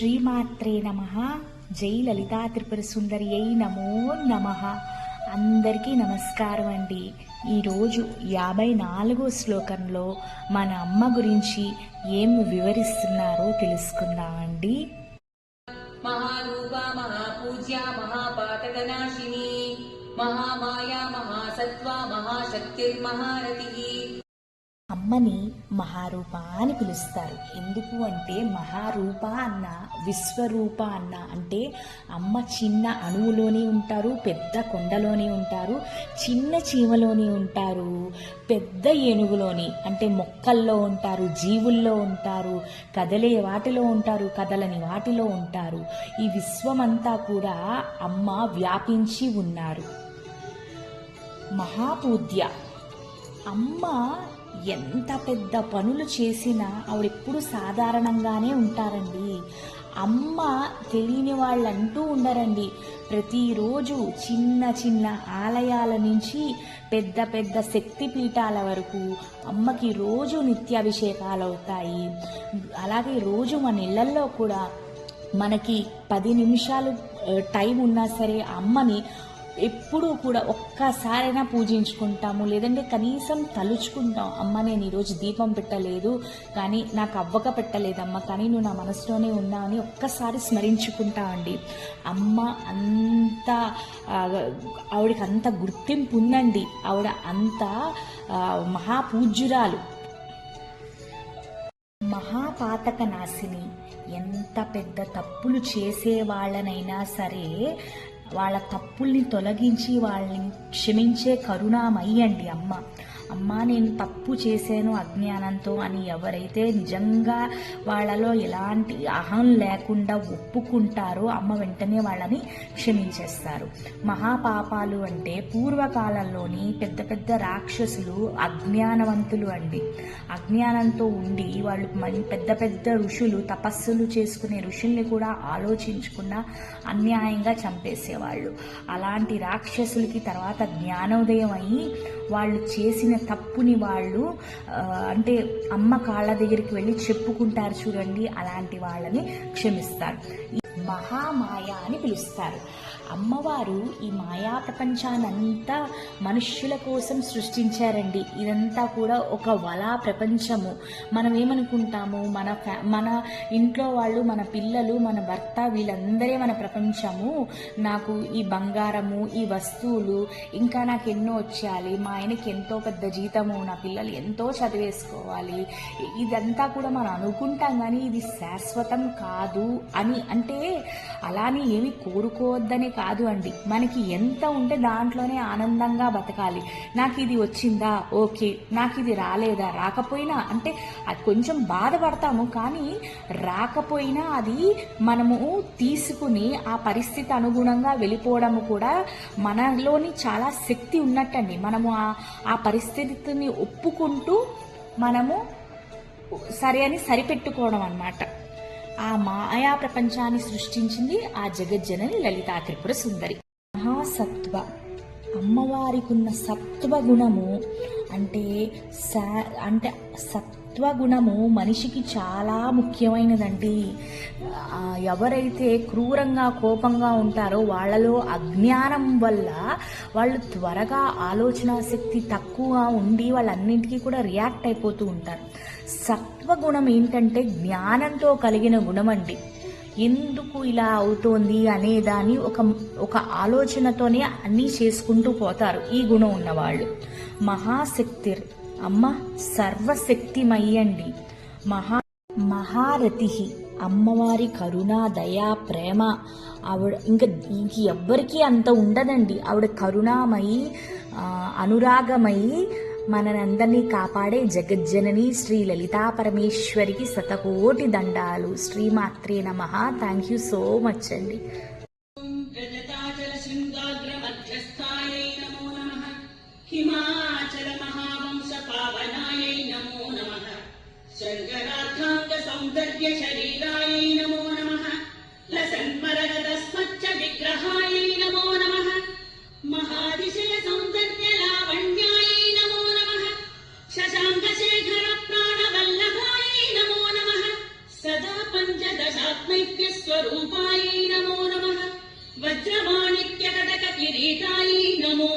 శ్రీమాత్రే నమ. జై లలితా త్రిపుర సుందరి అయి నమో నమ. అందరికీ నమస్కారం అండి. ఈరోజు యాభై నాలుగో శ్లోకంలో మన అమ్మ గురించి ఏం వివరిస్తున్నారో తెలుసుకుందామండి. మహారూప మహాపూజ్య మహాపాతగనాశిని మహామాయ మహాసత్వ మహాశక్తిర్మహారతి. అమ్మని మహారూప అని పిలుస్తారు. ఎందుకు అంటే మహారూప అన్న విశ్వరూప అన్న అంటే అమ్మ చిన్న అణువులోనే ఉంటారు పెద్ద కొండలోనే ఉంటారు చిన్న చీమలోనే ఉంటారు పెద్ద ఏనుగులోని అంటే మొక్కల్లో ఉంటారు జీవుల్లో ఉంటారు కదలే వాటిలో ఉంటారు కదలని వాటిలో ఉంటారు. ఈ విశ్వమంతా కూడా అమ్మ వ్యాపించి ఉన్నారు. మహాపూజ్య. అమ్మ ఎంత పెద్ద పనులు చేసినా ఆవిడెప్పుడు సాధారణంగానే ఉంటారండి. అమ్మ తెలియని వాళ్ళంటూ ఉండరండి. ప్రతిరోజు చిన్న చిన్న ఆలయాల నుంచి పెద్ద పెద్ద శక్తి పీఠాల వరకు అమ్మకి రోజు నిత్యాభిషేకాలు అవుతాయి. అలాగే రోజు మన ఇళ్ళల్లో కూడా మనకి పది నిమిషాలు టైం ఉన్నా సరే అమ్మని ఎప్పుడూ కూడా ఒక్కసారైనా పూజించుకుంటాము. లేదంటే కనీసం తలుచుకుంటాం. అమ్మ నేను ఈరోజు దీపం పెట్టలేదు కానీ నాకు అవ్వక పెట్టలేదమ్మ కానీ నువ్వు నా మనసులోనే ఉన్నా అని ఒక్కసారి స్మరించుకుంటామండి అమ్మ అంత ఆవిడకి అంత గుర్తింపు ఉందండి. ఆవిడ అంత మహాపూజ్యురాలు. మహాపాతక నాశిని ఎంత పెద్ద తప్పులు చేసే వాళ్ళనైనా సరే వాళ్ళ తప్పుల్ని తొలగించి వాళ్ళని క్షమించే కరుణామయ్యండి అమ్మ. అమ్మ నేను తప్పు చేశాను అజ్ఞానంతో అని ఎవరైతే నిజంగా వాళ్ళలో ఎలాంటి అహం లేకుండా ఒప్పుకుంటారో అమ్మ వెంటనే వాళ్ళని క్షమించేస్తారు. మహాపాపాలు అంటే పూర్వకాలంలోని పెద్ద పెద్ద రాక్షసులు అజ్ఞానవంతులు అండి. అజ్ఞానంతో ఉండి వాళ్ళు మరి పెద్ద పెద్ద ఋషులు తపస్సులు చేసుకునే ఋషుల్ని కూడా ఆలోచించకుండా అన్యాయంగా చంపేసేవాళ్ళు. అలాంటి రాక్షసులకి తర్వాత జ్ఞానోదయం అయ్యి వాళ్ళు చేసిన తప్పుని వాళ్ళు అంటే అమ్మ కాళ్ళ దగ్గరికి వెళ్ళి చెప్పుకుంటారు చూడండి అలాంటి వాళ్ళని క్షమిస్తారు. మహామాయ అని పిలుస్తారు. అమ్మవారు ఈ మాయా ప్రపంచానంతా మనుష్యుల కోసం సృష్టించారండి. ఇదంతా కూడా ఒక వలా ప్రపంచము. మనం ఏమనుకుంటాము? మన ఫ్యా మన ఇంట్లో వాళ్ళు మన పిల్లలు మన భర్త వీళ్ళందరే మన ప్రపంచము. నాకు ఈ బంగారము ఈ వస్తువులు ఇంకా నాకు ఎన్నో వచ్చేయాలి. మా ఆయనకి ఎంతో పెద్ద జీతము నా పిల్లలు ఎంతో చదివేసుకోవాలి. ఇదంతా కూడా మనం అనుకుంటాం కానీ ఇది శాశ్వతం కాదు అని. అంటే అలానే ఏమి కోరుకోవద్దనే కాదు అండి. మనకి ఎంత ఉంటే దాంట్లోనే ఆనందంగా బతకాలి. నాకు ఇది వచ్చిందా? ఓకే. నాకు ఇది రాలేదా? రాకపోయినా అంటే అది కొంచెం బాధపడతాము కానీ రాకపోయినా అది మనము తీసుకుని ఆ పరిస్థితి అనుగుణంగా వెళ్ళిపోవడము కూడా మనలోని చాలా శక్తి ఉన్నట్టండి. మనము ఆ ఆ పరిస్థితిని ఒప్పుకుంటూ మనము సరే అని సరిపెట్టుకోవడం అన్నమాట. ఆ మాయా ప్రపంచాన్ని సృష్టించింది ఆ జగజ్జనని లలితా త్రిపుర సుందరి. మహాసత్వ. అమ్మవారికి ఉన్న సత్వ గుణము అంటే సా అంటే సత్వగుణము మనిషికి చాలా ముఖ్యమైనదండి. ఎవరైతే క్రూరంగా కోపంగా ఉంటారో వాళ్ళలో అజ్ఞానం వల్ల వాళ్ళు త్వరగా ఆలోచన శక్తి తక్కువ ఉండి వాళ్ళన్నింటికీ కూడా రియాక్ట్ అయిపోతూ ఉంటారు. సత్వగుణం ఏంటంటే జ్ఞానంతో కలిగిన గుణం అండి ఎందుకు ఇలా అవుతోంది అనేదాన్ని ఒక ఒక ఆలోచనతోనే అన్నీ చేసుకుంటూ పోతారు ఈ గుణం ఉన్నవాళ్ళు. మహాశక్తిర్ అమ్మ సర్వశక్తిమయ్యండి. మహా మహారథి అమ్మవారి కరుణ దయా ప్రేమ. ఆవిడ ఇంకా ఇంక ఎవ్వరికీ అంత ఉండదండి. ఆవిడ కరుణామయి అనురాగమయి మననందరినీ కాపాడే జగజ్జనని శ్రీ లలితా పరమేశ్వరికి శతకోటి దండాలు. శ్రీమాత్రే నమ. థ్యాంక్ యూ సో మచ్ అండి. वाल्मीकिस्वरूपायै नमो नमः वज्रमाणिक्यकटककिरीटायै नमो